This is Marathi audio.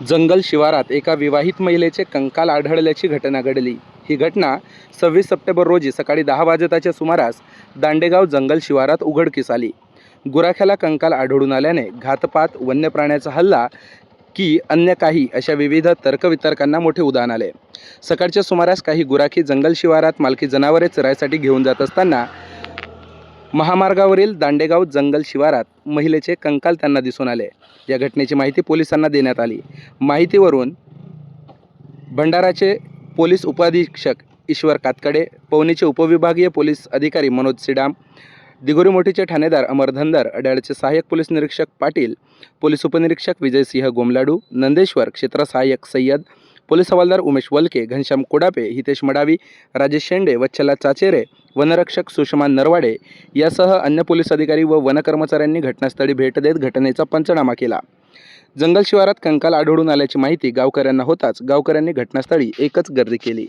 जंगल शिवारात एका विवाहित महिलेचे कंकाल आढळल्याची घटना घडली. ही घटना सव्वीस सप्टेंबर रोजी सकाळी दहा वाजताच्या सुमारास दांडेगाव जंगल शिवारात उघडकीस आली. गुराख्याला कंकाल आढळून आल्याने घातपात वन्य प्राण्याचा हल्ला की अन्य काही अशा विविध तर्कवितर्कांना मोठे उदाहरण आले. सकाळच्या सुमारास काही गुराखी जंगल शिवारात मालकी जनावरे चरायसाठी घेऊन जात असताना महामार्गावरील दांडेगाव जंगल शिवारात महिलेचे कंकाल त्यांना दिसून आले. या घटनेची माहिती पोलिसांना देण्यात आली. माहितीवरून भंडाराचे पोलीस उपअधीक्षक ईश्वर कातकडे पवनीचे उपविभागीय पोलीस अधिकारी मनोज सिडाम दिगोरी मोठीचे ठाणेदार अमर धनदर अड्याळचे सहाय्यक पोलीस निरीक्षक पाटील पोलीस उपनिरीक्षक विजयसिंह गोमलाडू नंदेश्वर क्षेत्र सहाय्यक सय्यद पोलीस हवालदार उमेश वलके घनश्याम कोडापे हितेश मडावी राजेश शेंडे वच्छला चाचेरे वनरक्षक सुषमान नरवाडे यासह अन्य पोलीस अधिकारी व वनकर्मचाऱ्यांनी घटनास्थळी भेट देत घटनेचा पंचनामा केला. जंगल शिवारात कंकाल आढळून आल्याची माहिती गावकऱ्यांना होताच गावकऱ्यांनी घटनास्थळी एकच गर्दी केली.